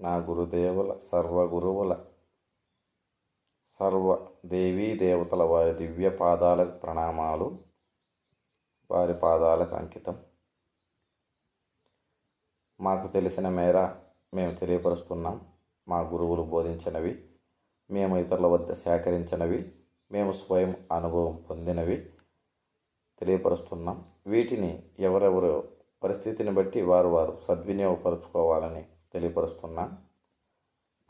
నా గురుదేవుల సర్వ గురువుల సర్వ దేవీ దేవతల వారి దివ్య పాదాలకు ప్రణామాలు వారి పాదాలకు అంకితం. మాకు తెలిసిన మేర మేము తెలియపరుస్తున్నాం మా గురువులు బోధించినవి మేము ఇతరుల వద్ద సేకరించినవి మేము స్వయం అనుభవం పొందినవి తెలియపరుస్తున్నాం. వీటిని ఎవరెవరు పరిస్థితిని బట్టి వారు వారు సద్వినియోగపరుచుకోవాలని తెలియపరుస్తున్నా.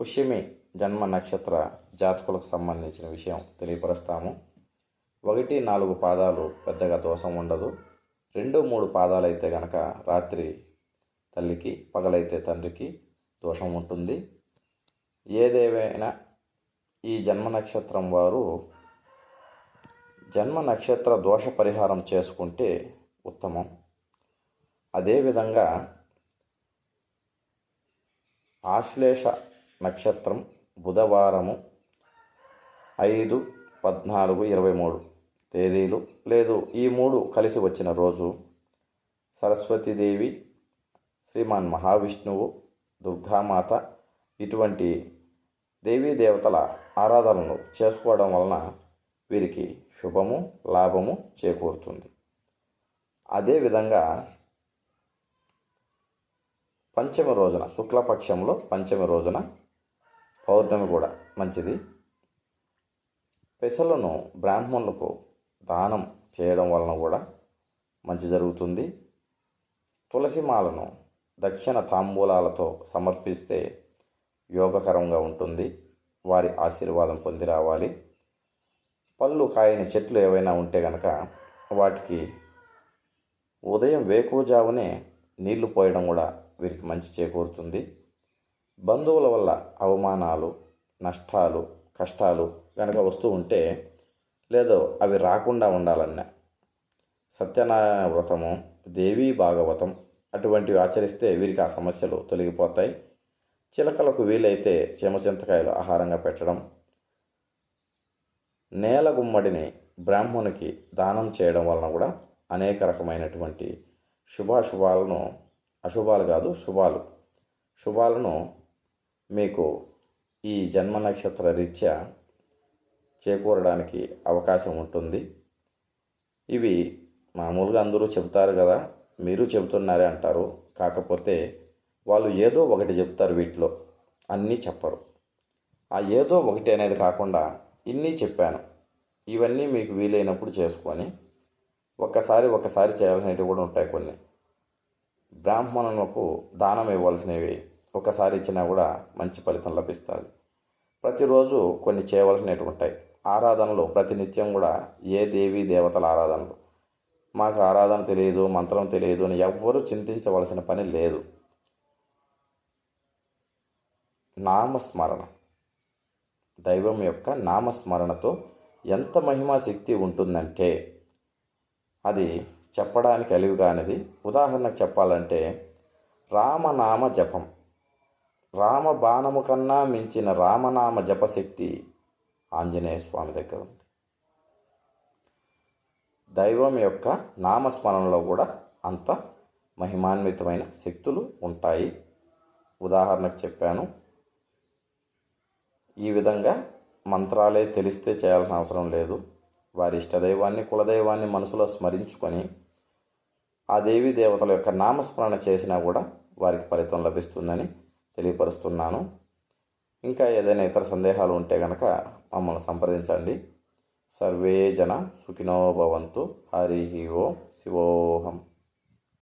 పుష్యమి జన్మ నక్షత్ర జాతకులకు సంబంధించిన విషయం తెలియపరుస్తాము. ఒకటి నాలుగు పాదాలు పెద్దగా దోషం ఉండదు. రెండు మూడు పాదాలు అయితే గనక రాత్రి తల్లికి పగలైతే తండ్రికి దోషం ఉంటుంది. ఏదేమైనా ఈ జన్మ నక్షత్రం వారు జన్మ నక్షత్ర దోష పరిహారం చేసుకుంటే ఉత్తమం. అదేవిధంగా ఆశ్లేష నక్షత్రం బుధవారము ఐదు పద్నాలుగు ఇరవై మూడు తేదీలు. లేదు ఈ మూడు కలిసి వచ్చిన రోజు సరస్వతీదేవి శ్రీమాన్ మహావిష్ణువు దుర్గామాత ఇటువంటి దేవీ దేవతల ఆరాధనలు చేసుకోవడం వలన వీరికి శుభము లాభము చేకూరుతుంది. అదేవిధంగా పంచమి రోజున శుక్లపక్షంలో పంచమి రోజున పౌర్ణమి కూడా మంచిది. పెసలను బ్రాహ్మణులకు దానం చేయడం వలన కూడా మంచి జరుగుతుంది. తులసి మాలను దక్షిణ తాంబూలాలతో సమర్పిస్తే యోగకరంగా ఉంటుంది. వారి ఆశీర్వాదం పొంది రావాలి. పళ్ళు కాయని చెట్లు ఏవైనా ఉంటే కనుక వాటికి ఉదయం వేకువజామునే నీళ్ళు పోయడం కూడా వీరికి మంచి చేకూరుతుంది. బంధువుల వల్ల అవమానాలు నష్టాలు కష్టాలు కనుక వస్తూ ఉంటే లేదో అవి రాకుండా ఉండాలన్న సత్యనారాయణ వ్రతము దేవీ భాగవతం అటువంటివి ఆచరిస్తే వీరికి ఆ సమస్యలు తొలగిపోతాయి. చిలకలకు వీలైతే చీమచింతకాయలు ఆహారంగా పెట్టడం నేల గుమ్మడిని బ్రాహ్మణునికి దానం చేయడం వలన కూడా అనేక రకమైనటువంటి శుభాశుభాలను అశుభాలు కాదు శుభాలు. శుభాలను మీకు ఈ జన్మ నక్షత్ర రీత్యా చేకూరడానికి అవకాశం ఉంటుంది. ఇవి మామూలుగా అందరూ చెబుతారు కదా మీరు చెబుతున్నారే అంటారు. కాకపోతే వాళ్ళు ఏదో ఒకటి చెప్తారు వీటిలో అన్నీ చెప్పరు. ఆ ఏదో ఒకటి అనేది కాకుండా ఇన్ని చెప్పాను. ఇవన్నీ మీకు వీలైనప్పుడు చేసుకొని ఒక్కసారి ఒక్కసారి చేయాల్సినవి కూడా ఉంటాయి కొన్ని. బ్రాహ్మణులకు దానం ఇవ్వాల్సినవి ఒకసారి ఇచ్చినా కూడా మంచి ఫలితం లభిస్తుంది ప్రతిరోజు కొన్ని చేయవలసినవి ఉంటాయి. ఆరాధనలు ప్రతినిత్యం కూడా ఏ దేవీ దేవతల ఆరాధనలు? మాకు ఆరాధన తెలియదు మంత్రం తెలియదు అని ఎవ్వరూ చింతించవలసిన పని లేదు. నామస్మరణ. దైవం యొక్క నామస్మరణతో ఎంత మహిమా శక్తి ఉంటుందంటే అది చెప్పడానికి అలివి కానిది. ఉదాహరణకు చెప్పాలంటే రామనామ జపం. రామ బాణము కన్నా మించిన రామనామ జపశక్తి ఆంజనేయ స్వామి దగ్గర ఉంది. దైవం యొక్క నామస్మరణలో కూడా అంత మహిమాన్వితమైన శక్తులు ఉంటాయి. ఉదాహరణకు చెప్పాను ఈ విధంగా మంత్రాలే తెలిస్తే చేయాల్సిన అవసరం లేదు. వారి ఇష్టదైవాన్ని కులదైవాన్ని మనసులో స్మరించుకొని ఆ దేవీ దేవతల యొక్క నామస్మరణ చేసినా కూడా వారికి ఫలితం లభిస్తుందని తెలియపరుస్తున్నాను. ఇంకా ఏదైనా ఇతర సందేహాలు ఉంటే కనుక మమ్మల్ని సంప్రదించండి. సర్వే జన సుఖినో భవంతు. హరి ఓం. శివోహం.